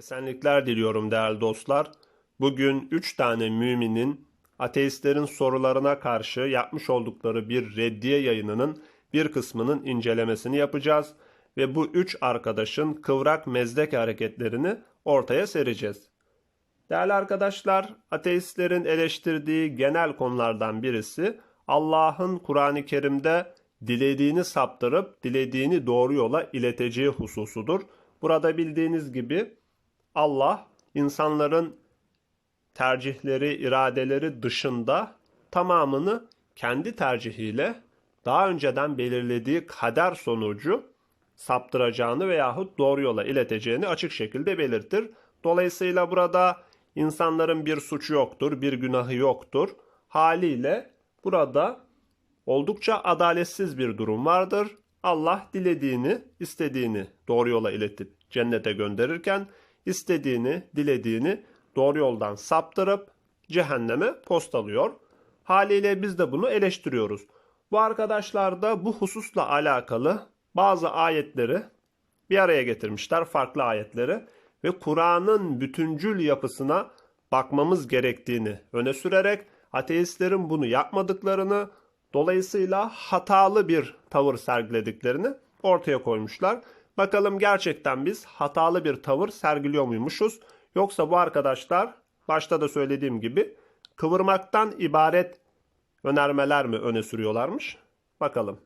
esenlikler diliyorum değerli dostlar. Bugün üç tane müminin ateistlerin sorularına karşı yapmış oldukları bir reddiye yayınının bir kısmının incelemesini yapacağız ve bu üç arkadaşın kıvrak mezdek hareketlerini ortaya sereceğiz. Değerli arkadaşlar, ateistlerin eleştirdiği genel konulardan birisi Allah'ın Kur'an-ı Kerim'de dilediğini saptırıp dilediğini doğru yola ileteceği hususudur. Burada bildiğiniz gibi Allah insanların tercihleri, iradeleri dışında tamamını kendi tercihiyle daha önceden belirlediği kader sonucu saptıracağını veyahut doğru yola ileteceğini açık şekilde belirtir. Dolayısıyla burada insanların bir suçu yoktur, bir günahı yoktur. Haliyle burada oldukça adaletsiz bir durum vardır. Allah dilediğini, istediğini doğru yola iletip cennete gönderirken istediğini, dilediğini doğru yoldan saptırıp cehenneme postalıyor. Haliyle biz de bunu eleştiriyoruz. Bu arkadaşlar da bu hususla alakalı bazı ayetleri bir araya getirmişler, farklı ayetleri ve Kur'an'ın bütüncül yapısına bakmamız gerektiğini öne sürerek ateistlerin bunu yapmadıklarını, dolayısıyla hatalı bir tavır sergilediklerini ortaya koymuşlar. Bakalım gerçekten biz hatalı bir tavır sergiliyor muymuşuz? Yoksa bu arkadaşlar başta da söylediğim gibi kıvırmaktan ibaret önermeler mi öne sürüyorlarmış? Bakalım.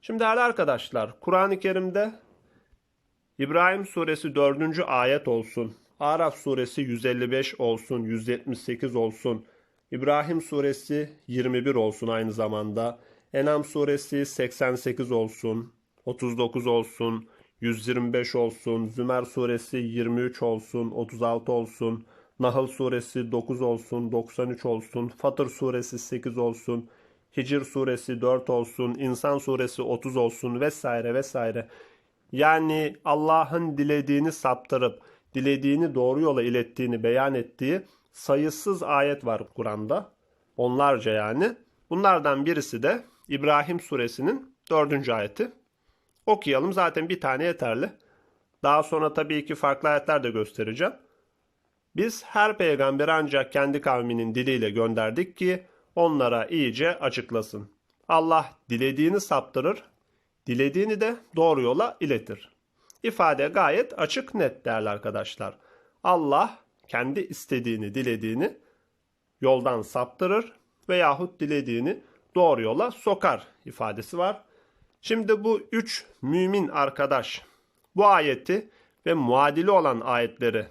Şimdi değerli arkadaşlar Kur'an-ı Kerim'de İbrahim suresi 4. ayet olsun, Araf suresi 155 olsun, 178 olsun, İbrahim suresi 21 olsun aynı zamanda, Enam suresi 88 olsun, 39 olsun, 125 olsun, Zümer suresi 23 olsun, 36 olsun, Nahl suresi 9 olsun, 93 olsun, Fatır suresi 8 olsun, Hicr suresi 4 olsun, İnsan suresi 30 olsun vesaire vesaire. Yani Allah'ın dilediğini saptırıp dilediğini doğru yola ilettiğini beyan ettiği sayısız ayet var Kur'an'da. Onlarca yani. Bunlardan birisi de İbrahim suresinin 4. ayeti. Okuyalım zaten bir tane yeterli. Daha sonra tabii ki farklı ayetler de göstereceğim. Biz her peygamberi ancak kendi kavminin diliyle gönderdik ki onlara iyice açıklasın. Allah dilediğini saptırır, dilediğini de doğru yola iletir. İfade gayet açık net değerli arkadaşlar. Allah kendi istediğini, dilediğini yoldan saptırır veyahut dilediğini doğru yola sokar ifadesi var. Şimdi bu üç mümin arkadaş bu ayeti ve muadili olan ayetleri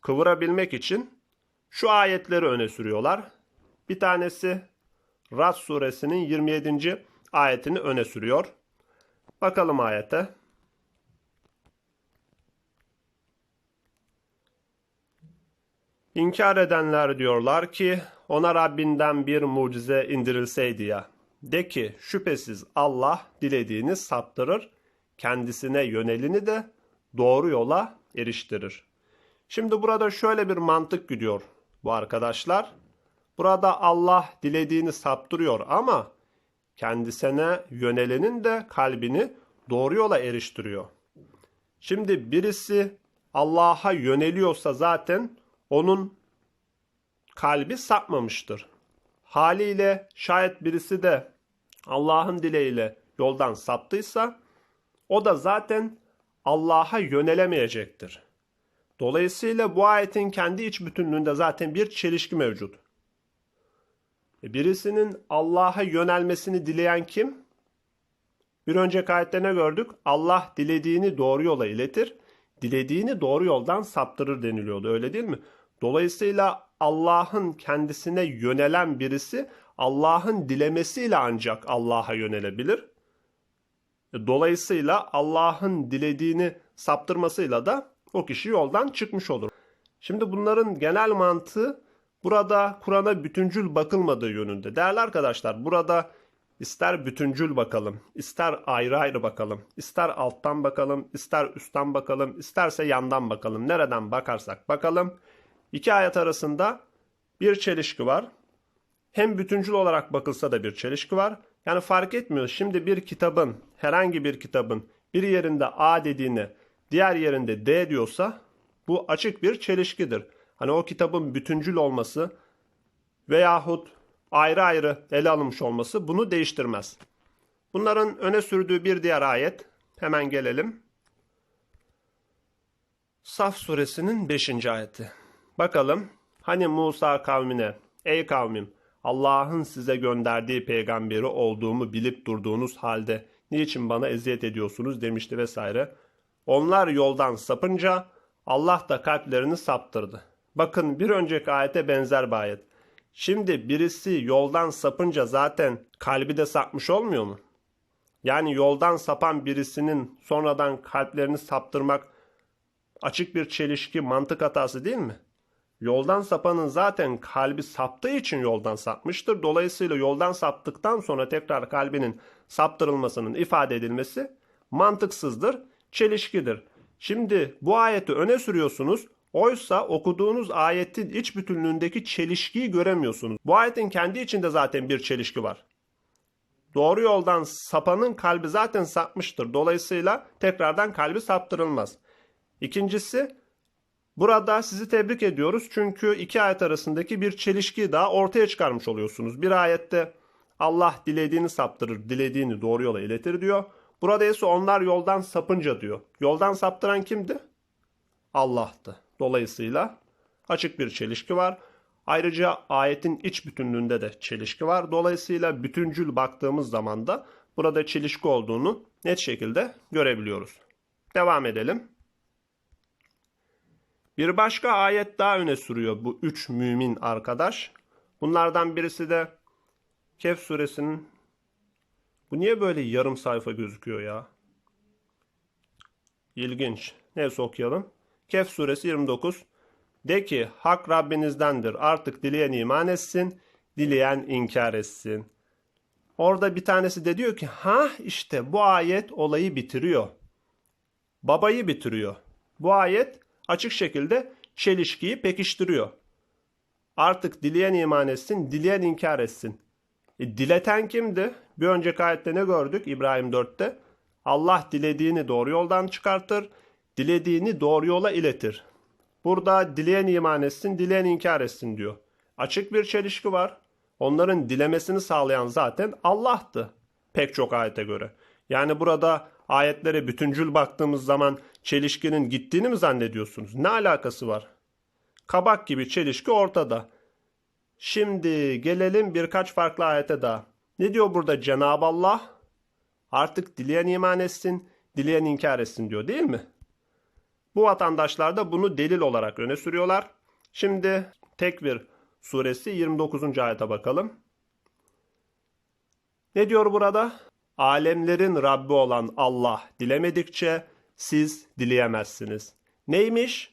kıvırabilmek için şu ayetleri öne sürüyorlar. Bir tanesi Rad suresinin 27. ayetini öne sürüyor. Bakalım ayete. İnkar edenler diyorlar ki ona Rabbinden bir mucize indirilseydi ya. De ki şüphesiz Allah dilediğini saptırır, kendisine yönelini de doğru yola eriştirir. Şimdi burada şöyle bir mantık gidiyor bu arkadaşlar. Burada Allah dilediğini saptırıyor ama kendisine yönelenin de kalbini doğru yola eriştiriyor. Şimdi birisi Allah'a yöneliyorsa zaten onun kalbi sapmamıştır. Haliyle şayet birisi de Allah'ın dileğiyle yoldan saptıysa o da zaten Allah'a yönelemeyecektir. Dolayısıyla bu ayetin kendi iç bütünlüğünde zaten bir çelişki mevcut. E, birisinin Allah'a yönelmesini dileyen kim? Bir önceki ayette ne gördük? Allah dilediğini doğru yola iletir, dilediğini doğru yoldan saptırır deniliyordu öyle değil mi? Dolayısıyla Allah'ın kendisine yönelen birisi Allah'ın dilemesiyle ancak Allah'a yönelebilir. E, dolayısıyla Allah'ın dilediğini saptırmasıyla da o kişi yoldan çıkmış olur. Şimdi bunların genel mantığı burada Kur'an'a bütüncül bakılmadığı yönünde. Değerli arkadaşlar burada ister bütüncül bakalım, ister ayrı ayrı bakalım, ister alttan bakalım, ister üstten bakalım, isterse yandan bakalım. Nereden bakarsak bakalım. İki ayet arasında bir çelişki var. Hem bütüncül olarak bakılsa da bir çelişki var. Yani fark etmiyor. Şimdi bir kitabın, herhangi bir kitabın bir yerinde A dediğini, diğer yerinde D diyorsa bu açık bir çelişkidir. Hani o kitabın bütüncül olması veyahut ayrı ayrı ele alınmış olması bunu değiştirmez. Bunların öne sürdüğü bir diğer ayet hemen gelelim. Saf suresinin 5. ayeti. Bakalım hani Musa kavmine ey kavmim Allah'ın size gönderdiği peygamberi olduğumu bilip durduğunuz halde niçin bana eziyet ediyorsunuz demişti vesaire. Onlar yoldan sapınca Allah da kalplerini saptırdı. Bakın bir önceki ayete benzer bir ayet. Şimdi birisi yoldan sapınca zaten kalbi de sapmış olmuyor mu? Yani yoldan sapan birisinin sonradan kalplerini saptırmak açık bir çelişki, mantık hatası değil mi? Yoldan sapanın zaten kalbi saptığı için yoldan sapmıştır. Dolayısıyla yoldan saptıktan sonra tekrar kalbinin saptırılmasının ifade edilmesi mantıksızdır, çelişkidir. Şimdi bu ayeti öne sürüyorsunuz. Oysa okuduğunuz ayetin iç bütünlüğündeki çelişkiyi göremiyorsunuz. Bu ayetin kendi içinde zaten bir çelişki var. Doğru yoldan sapanın kalbi zaten sapmıştır. Dolayısıyla tekrardan kalbi saptırılmaz. İkincisi burada sizi tebrik ediyoruz. Çünkü iki ayet arasındaki bir çelişki daha ortaya çıkarmış oluyorsunuz. Bir ayette Allah dilediğini saptırır, dilediğini doğru yola iletir diyor. Burada ise onlar yoldan sapınca diyor. Yoldan saptıran kimdi? Allah'tı. Dolayısıyla açık bir çelişki var. Ayrıca ayetin iç bütünlüğünde de çelişki var. Dolayısıyla bütüncül baktığımız zaman da burada çelişki olduğunu net şekilde görebiliyoruz. Devam edelim. Bir başka ayet daha öne sürüyor bu üç mümin arkadaş. Bunlardan birisi de Kehf suresinin bu niye böyle yarım sayfa gözüküyor ya? İlginç. Neyse okuyalım. Kehf suresi 29. De ki hak Rabbinizdendir. Artık dileyen iman etsin, dileyen inkar etsin. Orada bir tanesi de diyor ki ha işte bu ayet olayı bitiriyor. Babayı bitiriyor. Bu ayet açık şekilde çelişkiyi pekiştiriyor. Artık dileyen iman etsin, dileyen inkar etsin. E, dileten kimdi? Bir önceki ayette ne gördük İbrahim 4'te? Allah dilediğini doğru yoldan çıkartır, dilediğini doğru yola iletir. Burada dileyen iman etsin, dileyen inkar etsin diyor. Açık bir çelişki var. Onların dilemesini sağlayan zaten Allah'tı pek çok ayete göre. Yani burada ayetlere bütüncül baktığımız zaman çelişkinin gittiğini mi zannediyorsunuz? Ne alakası var? Kabak gibi çelişki ortada. Şimdi gelelim birkaç farklı ayete daha. Ne diyor burada Cenab-ı Allah? Artık dileyen iman etsin, dileyen inkar etsin diyor değil mi? Bu vatandaşlar da bunu delil olarak öne sürüyorlar. Şimdi Tekvir suresi 29. ayete bakalım. Ne diyor burada? Alemlerin Rabbi olan Allah dilemedikçe siz dileyemezsiniz. Neymiş?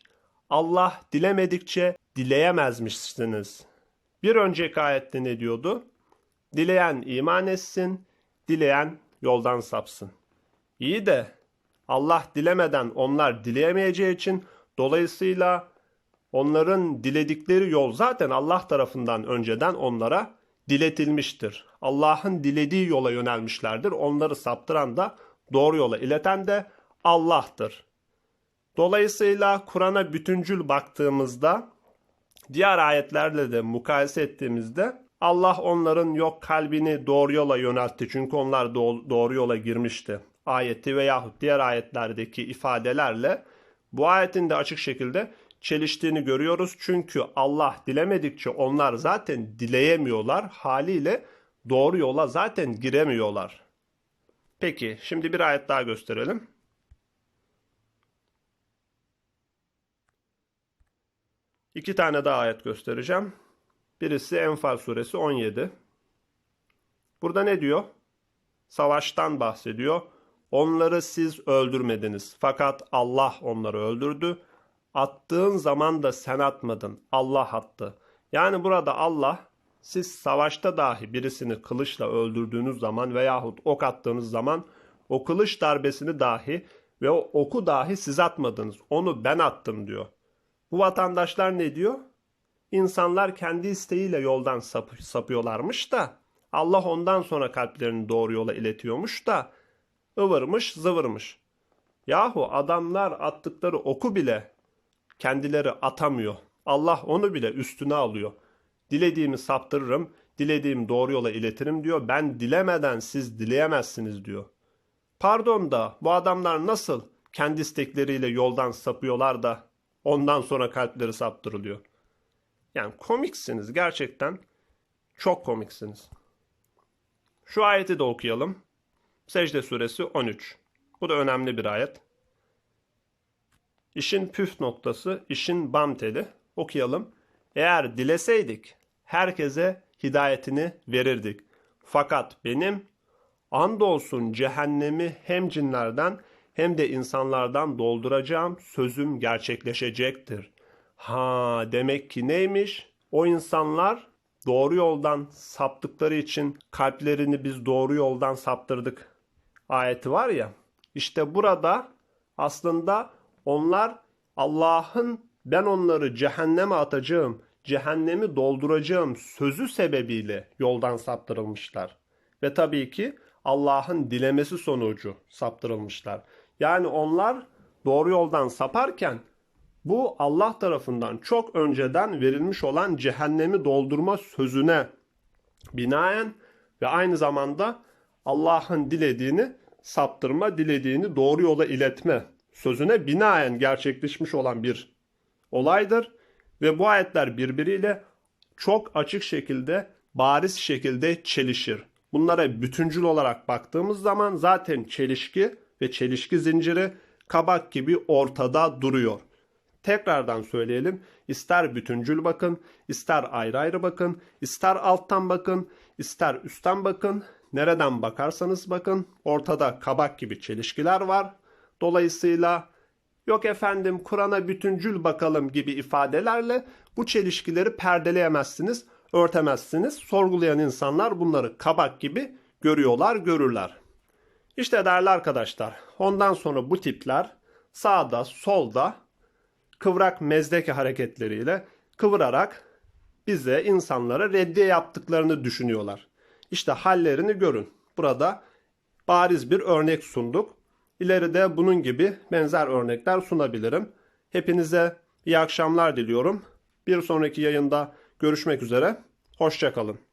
Allah dilemedikçe dileyemezmişsiniz. Bir önceki ayette ne diyordu? Dileyen iman etsin, dileyen yoldan sapsın. İyi de Allah dilemeden onlar dileyemeyeceği için dolayısıyla onların diledikleri yol zaten Allah tarafından önceden onlara diletilmiştir. Allah'ın dilediği yola yönelmişlerdir. Onları saptıran da doğru yola ileten de Allah'tır. Dolayısıyla Kur'an'a bütüncül baktığımızda diğer ayetlerle de mukayese ettiğimizde Allah onların yok kalbini doğru yola yöneltti çünkü onlar doğru yola girmişti. Ayeti veyahut diğer ayetlerdeki ifadelerle bu ayetin de açık şekilde çeliştiğini görüyoruz. Çünkü Allah dilemedikçe onlar zaten dileyemiyorlar. Haliyle doğru yola zaten giremiyorlar. Peki şimdi bir ayet daha gösterelim. İki tane daha ayet göstereceğim. Birisi Enfal suresi 17. Burada ne diyor? Savaştan bahsediyor. Onları siz öldürmediniz. Fakat Allah onları öldürdü. Attığın zaman da sen atmadın. Allah attı. Yani burada Allah siz savaşta dahi birisini kılıçla öldürdüğünüz zaman veyahut ok attığınız zaman o kılıç darbesini dahi ve o oku dahi siz atmadınız. Onu ben attım diyor. Bu vatandaşlar ne diyor? İnsanlar kendi isteğiyle yoldan sap sapıyorlarmış da Allah ondan sonra kalplerini doğru yola iletiyormuş da ıvırmış zıvırmış. Yahu adamlar attıkları oku bile kendileri atamıyor. Allah onu bile üstüne alıyor. Dilediğimi saptırırım, dilediğim doğru yola iletirim diyor. Ben dilemeden siz dileyemezsiniz diyor. Pardon da bu adamlar nasıl kendi istekleriyle yoldan sapıyorlar da ondan sonra kalpleri saptırılıyor. Yani komiksiniz gerçekten. Çok komiksiniz. Şu ayeti de okuyalım. Secde suresi 13. Bu da önemli bir ayet. İşin püf noktası, işin bam teli. Okuyalım. Eğer dileseydik herkese hidayetini verirdik. Fakat benim andolsun cehennemi hem cinlerden hem de insanlardan dolduracağım sözüm gerçekleşecektir. Ha demek ki neymiş? O insanlar doğru yoldan saptıkları için kalplerini biz doğru yoldan saptırdık. Ayeti var ya. İşte burada aslında onlar Allah'ın ben onları cehenneme atacağım, cehennemi dolduracağım sözü sebebiyle yoldan saptırılmışlar. Ve tabii ki Allah'ın dilemesi sonucu saptırılmışlar. Yani onlar doğru yoldan saparken bu Allah tarafından çok önceden verilmiş olan cehennemi doldurma sözüne binaen ve aynı zamanda Allah'ın dilediğini saptırma, dilediğini doğru yola iletme sözüne binaen gerçekleşmiş olan bir olaydır. Ve bu ayetler birbiriyle çok açık şekilde, bariz şekilde çelişir. Bunlara bütüncül olarak baktığımız zaman zaten çelişki ve çelişki zinciri kabak gibi ortada duruyor. Tekrardan söyleyelim. İster bütüncül bakın, ister ayrı ayrı bakın, ister alttan bakın, ister üstten bakın. Nereden bakarsanız bakın ortada kabak gibi çelişkiler var. Dolayısıyla yok efendim Kur'an'a bütüncül bakalım gibi ifadelerle bu çelişkileri perdeleyemezsiniz, örtemezsiniz. Sorgulayan insanlar bunları kabak gibi görüyorlar, görürler. İşte değerli arkadaşlar, ondan sonra bu tipler sağda, solda kıvrak mezdeke hareketleriyle kıvırarak bize insanlara reddiye yaptıklarını düşünüyorlar. İşte hallerini görün. Burada bariz bir örnek sunduk. İleride bunun gibi benzer örnekler sunabilirim. Hepinize iyi akşamlar diliyorum. Bir sonraki yayında görüşmek üzere. Hoşçakalın.